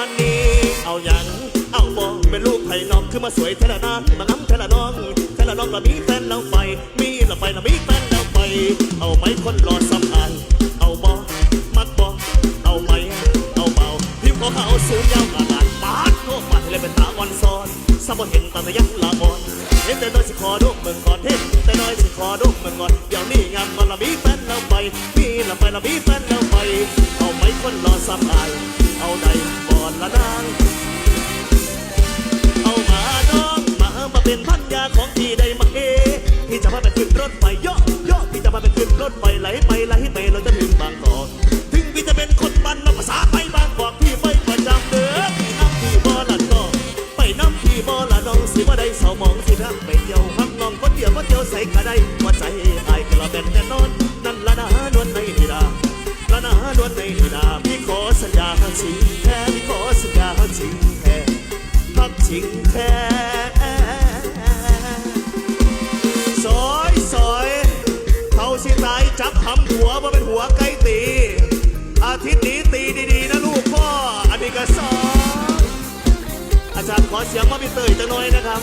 ฮันนี่เอาหยังเอาบองเป็นลูกไผ่น้องคือมาสวยเทละนางมาง้ำเทละน้องเทละน้องละมีแฟนแล้วไป มีละไปละมีแฟนแล้วไป เอาไหมคนรอสำอายเอาบอมักบอเอาไหมเอาเบาพิมพ์ของเขาสูงยาวกาลาดปาดโคกปัดเลยเป็นตาอ่อนซ้อนสมบ่เห็นตาต่ยังละอ่อนเห็นแต่น้อยสิขอดุมเมืองก่อนเห็นแต่น้อยสิขอดุมเมืองก่อนเดี๋ยวนี้งามมันละมีแฟนแล้วไป มีละไปละมี สำอาย เอาใดบอนละนางเอามาน้องมามาเป็นพันยาของพี่ได้ไหมพี่จะพาไปขึ้นรถไฟโยโยพี่จะพาไปขึ้นรถไฟไหลไปไหลไปเราจะถึงบางกอกถึงพี่จะเป็นคนบ้านนอกภาษาไปบางกอกพี่ไม่ประจำเด้อพี่น้ำพี่บ่ละน้องไปน้ำพี่บ่ละน้องสิว่าได้เสามองสิรักไปเที่ยวพักน้องคนเดียวคนเดียวใส่กระไดว่าใจ สัญญาจริงแท้ขอสัญญาจริงแท้พักชิงแท้ซอยซอยเขาสิตายจับหำหัวมาเป็นหัวไก่ตี อาทิตย์นี้ตีดีๆนะลูกพ่ออันนี้ก็สองอาจารย์ขอเสียงมาพี่เตยจะน่อยนะครับ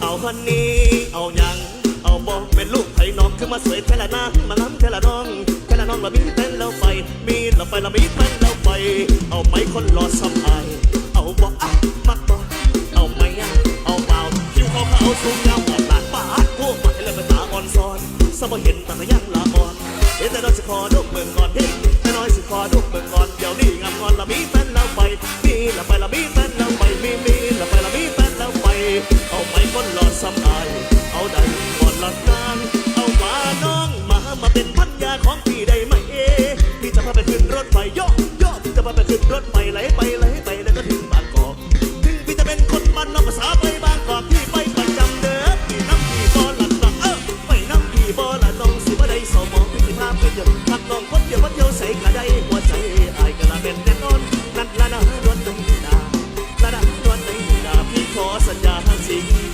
เอาพันนี้ เอาหยังเอาบอกเป็นลูกไผ่น้องคือมาสวยเทละนางมาล้ำเทละน้องเทละน้องละมีเป็นแล้วไปมีละไปละมีเป็นแล้วไปเอาไหมคนรอสำอายเอาบอกอะมักบอกเอาไหมอะเอาเปล่าคิวเขาเขาสูงยาวออกหลานปาดพวกมาให้เลยเป็นตาอ่อนซ้อนสมบ่เห็นตาแต่ยังละอ่อนเห็นแต่น้อยสิขอดุกเมืองก่อนเห็นแต่น้อยสิขอดุกเมืองก่อนเดี๋ยวนี้งามงอนละมีแฟน โยกโยกพี่จะพาไปขึ้นรถไฟไหลไปไหลไปแล้วก็ถึงบางกอกถึงพี่จะเป็นคนมันนอกภาษาไปบางกอกพี่ไปประจำเด้อพี่น้ำพี่บอลัดลังเออไปน้ำพี่บอลัดน้องสิบ่ได้สมองพี่สิพาไปเที่ยวพักน้องคนเดียวคนเดียวใส่กระไดหัวใจอายกระเป็นแน่นอนนั่นละนะนวลในดาละนะนวลในดาพี่ขอสัญญาจริงแท้พี่ขอสั